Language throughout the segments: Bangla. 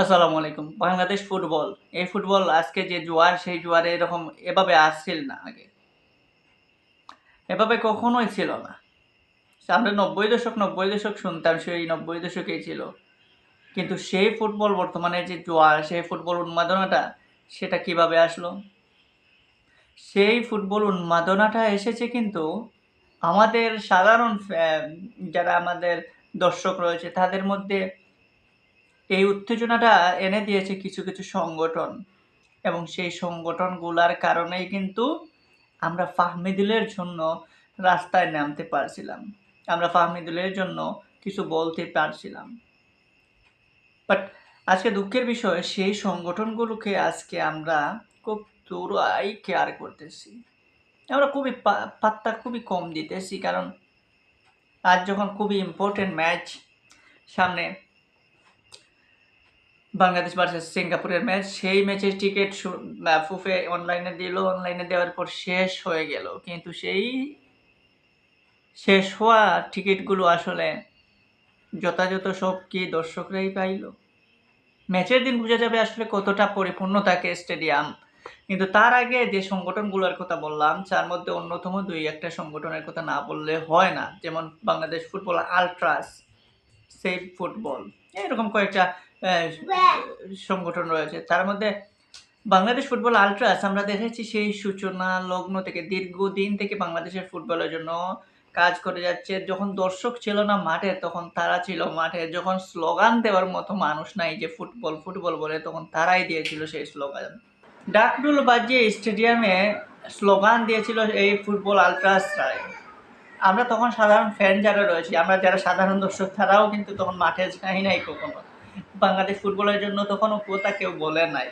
আসসালামু আলাইকুম। বাংলাদেশ ফুটবল। এই ফুটবল আজকে যে জোয়ার, সেই জোয়ারে এরকম এভাবে আসছিল না আগে। এভাবে কখনোই ছিল না। আমরা নব্বই দশক নব্বই দশক শুনতাম, সেই নব্বই দশকেই ছিল। কিন্তু সেই ফুটবল বর্তমানে যে জোয়ার, সেই ফুটবল উন্মাদনাটা, সেটা কীভাবে আসলো? সেই ফুটবল উন্মাদনাটা এসেছে কিন্তু আমাদের সাধারণ যারা আমাদের দর্শক রয়েছে, তাদের মধ্যে এই উত্তেজনাটা এনে দিয়েছে কিছু কিছু সংগঠন। এবং সেই সংগঠনগুলার কারণেই কিন্তু আমরা ফাহমিদুলের জন্য রাস্তায় নামতে পারছিলাম। আমরা ফাহমিদুলের জন্য কিছু বলতে পারছিলাম। বাট আজকে দুঃখের বিষয়, সেই সংগঠনগুলোকে আজকে আমরা খুব দূরাই কেয়ার করতেছি। আমরা খুবই পাত্তা খুবই কম দিতেছি, কারণ আজ যখন খুবই ইম্পর্টেন্ট ম্যাচ সামনে বাংলাদেশ ভার্সেস সিঙ্গাপুরের ম্যাচ সেই ম্যাচের টিকিট ফুফে অনলাইনে দিল। অনলাইনে দেওয়ার পর শেষ হয়ে গেল। কিন্তু সেই শেষ হওয়া টিকিটগুলো আসলে যথাযথ সব কি দর্শকরাই পাইল? ম্যাচের দিন বোঝা যাবে আসলে কতটা পরিপূর্ণ থাকে স্টেডিয়াম কিন্তু তার আগে যে সংগঠনগুলোর কথা বললাম তার মধ্যে অন্যতম দুই একটা সংগঠনের কথা না বললে হয় না। যেমন Bangladesh football ultras save football এরকম কয়েকটা সংগঠন রয়েছে। তার মধ্যে বাংলাদেশ ফুটবল আলট্রাস আমরা দেখেছি সেই সূচনা লগ্ন থেকে দীর্ঘদিন থেকে বাংলাদেশের ফুটবলের জন্য কাজ করে যাচ্ছে। যখন দর্শক ছিল না মাঠে, তখন তারা ছিল মাঠে। যখন স্লোগান দেওয়ার মতো মানুষ নাই যে ফুটবল ফুটবল বলে, তখন তারাই দিয়েছিল সেই স্লোগান। ডাকডুল বাজিয়ে স্টেডিয়ামে স্লোগান দিয়েছিল এই ফুটবল আলট্রাসরাই আমরা তখন সাধারণ ফ্যান যারা রয়েছি, আমরা যারা সাধারণ দর্শক, তারাও কিন্তু তখন মাঠে যাই নাই কখনো। বাংলাদেশ ফুটবলের জন্য তখনও কথা কেউ বলে নাই।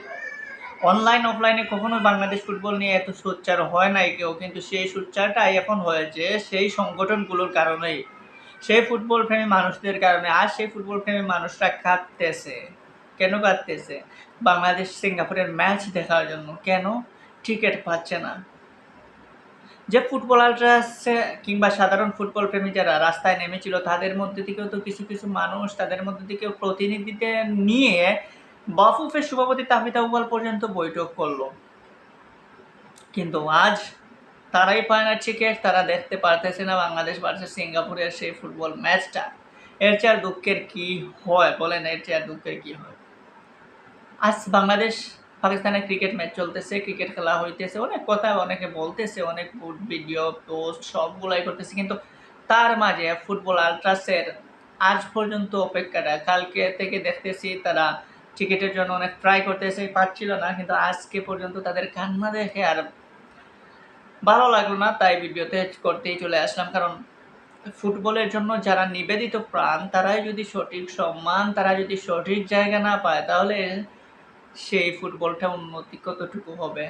অনলাইন অফলাইনে কখনো বাংলাদেশ ফুটবল নিয়ে এত সোচ্চার হয় নাই কেউ, কিন্তু সেই সোচ্চারটাই এখন হয়েছে সেই সংগঠনগুলোর কারণেই। সেই ফুটবল প্রেমী মানুষদের কারণে আর সেই ফুটবল প্রেমী মানুষরা কাঁদতেছে। কেন কাঁদতেছে? বাংলাদেশ সিঙ্গাপুরের ম্যাচ দেখার জন্য। কেন? টিকিট পাচ্ছে না। যে ফুটবল আলট্রাস কিংবা সাধারণ ফুটবল প্রেমী যারা রাস্তায় নেমেছিল, তাদের মধ্যে থেকেও তো কিছু কিছু মানুষ তাদের মধ্যে থেকেও প্রতিনিধিতে নিয়ে বাফুফের সভাপতি তাহিদ আউ্বাল পর্যন্ত বৈঠক করল। কিন্তু আজ তারাই পায় না টিকিট তারা দেখতে পারতেছে না বাংলাদেশ ভার্সেস সিঙ্গাপুরের সেই ফুটবল ম্যাচটা। এর চেয়ে দুঃখের কী হয়? বলেন, এর চেয়ে দুঃখের কী হয়? আজ বাংলাদেশ পাকিস্তানের ক্রিকেট ম্যাচ চলতেছে, ক্রিকেট খেলা হইতেছে, অনেক কথা অনেকে বলতেছে, অনেক ভিডিও, পোস্ট, সবগুলাই করতেছে, কিন্তু তার মাঝে ফুটবল আলট্রাসের আজ পর্যন্ত অপেক্ষাটা। কালকে থেকে দেখতেছি তারা টিকিটের জন্য অনেক ট্রাই করতেছে পাচ্ছিল না, কিন্তু আজকে পর্যন্ত তাদের কান্না দেখে আর ভালো লাগল না, তাই ভিডিওতে করতেই চলে আসলাম। কারণ ফুটবলের জন্য যারা নিবেদিত প্রাণ, তারাই যদি সঠিক সম্মান, তারা যদি সঠিক জায়গা না পায়, তাহলে সেই ফুটবলটা উন্নতি কতটুকু হবে?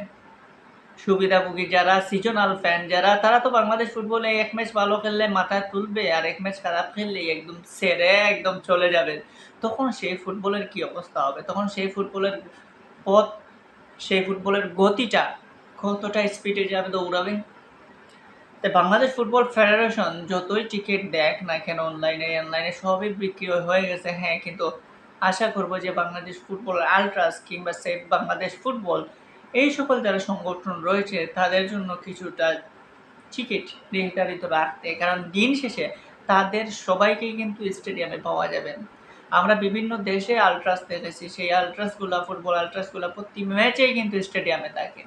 সুবিধাভোগী যারা সিজনাল ফ্যান যারা, তারা তো বাংলাদেশ ফুটবলে এক ম্যাচ ভালো খেললে মাথা তুলবে আর এক ম্যাচ খারাপ খেললে একদম সেরে একদম চলে যাবে। তখন সেই ফুটবলের কি অবস্থা হবে? তখন সেই ফুটবলের পথ, সেই ফুটবলের গতিটা কতটা স্পিডে যাবে দৌড়াবে? তাই বাংলাদেশ ফুটবল ফেডারেশন যতই টিকিট দেখ না কেন অনলাইনে অনলাইনে সবই বিক্রি হয়ে গেছে। হ্যাঁ কিন্তু আশা করব যে বাংলাদেশ ফুটবল আলট্রাস কিংবা সেফ বাংলাদেশ ফুটবল, এই সকল যারা সংগঠন রয়েছে, তাদের জন্য কিছুটা টিকিট নির্ধারিত রাখতে, কারণ দিন শেষে তাদের সবাইকেই কিন্তু স্টেডিয়ামে পাওয়া যাবে। আমরা বিভিন্ন দেশে আলট্রাস দেখেছি, সেই আলট্রাসগুলো, ফুটবল আলট্রাসগুলো প্রতি ম্যাচেই কিন্তু স্টেডিয়ামে থাকে।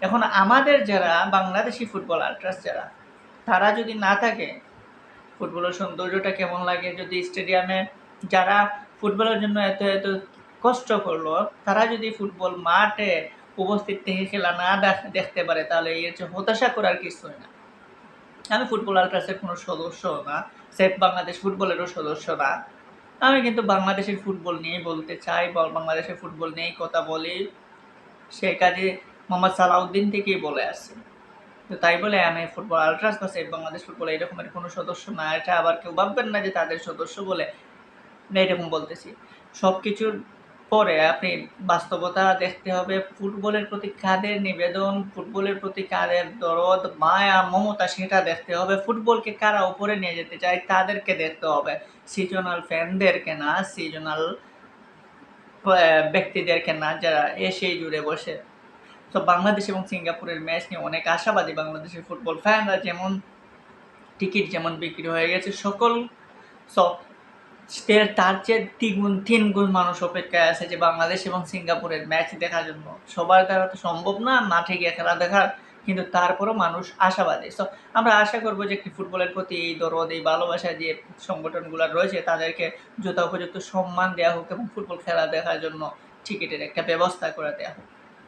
এখন আমাদের যারা বাংলাদেশি ফুটবল আলট্রাস যারা, তারা যদি না থাকে, ফুটবলের সৌন্দর্যটা কেমন লাগে? যদি স্টেডিয়ামে যারা ফুটবলের জন্য এত এত কষ্ট করল। তারা যদি ফুটবল মাঠে উপস্থিত থেকে খেলা না দেখতে পারে, তাহলে এর যে হতাশা করার কিছুই না। আমি ফুটবল আলট্রাসের কোনো সদস্য না, সেফ বাংলাদেশ ফুটবলেরও সদস্য না। আমি কিন্তু বাংলাদেশের ফুটবল নিয়েই বলতে চাই বাংলাদেশের ফুটবল নিয়েই কথা বলি। সে কাজে মোহাম্মদ সালাউদ্দিন থেকেই বলে আসছে। তো তাই বলে আমি ফুটবল আলট্রাস বা সেফ বাংলাদেশ ফুটবল এরকমের কোনো সদস্য না, এটা আবার কেউ ভাববেন না যে তাদের সদস্য বলে এরকম বলতেছি। সব কিছুর পরে আপনি বাস্তবতা দেখতে হবে, ফুটবলের প্রতি কাদের নিবেদন, ফুটবলের প্রতি কাদের দরদ, মায়া, মমতা সেটা দেখতে হবে। ফুটবলকে কারা উপরে নিয়ে যেতে চায় তাদেরকে দেখতে হবে। সিজনাল ফ্যানদেরকে না, সিজনাল ব্যক্তিদেরকে না, যারা এসেই জুড়ে বসে। তো বাংলাদেশ এবং সিঙ্গাপুরের ম্যাচ নিয়ে অনেক আশাবাদী বাংলাদেশের ফুটবল ফ্যানরা। যেমন টিকিট যেমন বিক্রি হয়ে গেছে, সকল সব তার চেয়ে দ্বিগুণ তিন গুণ মানুষ অপেক্ষায় আছে যে বাংলাদেশ এবং সিঙ্গাপুরের ম্যাচ দেখার জন্য। সবার দ্বারা তো সম্ভব না মাঠে গিয়ে খেলা দেখার, কিন্তু তারপরও মানুষ আশাবাদী। সো আমরা আশা করব যে ফুটবলের প্রতি এই দরদ, এই ভালোবাসা যে সংগঠনগুলো রয়েছে, তাদেরকে যথোপযুক্ত সম্মান দেওয়া হোক এবং ফুটবল খেলা দেখার জন্য টিকিটের একটা ব্যবস্থা করে দেওয়া হোক।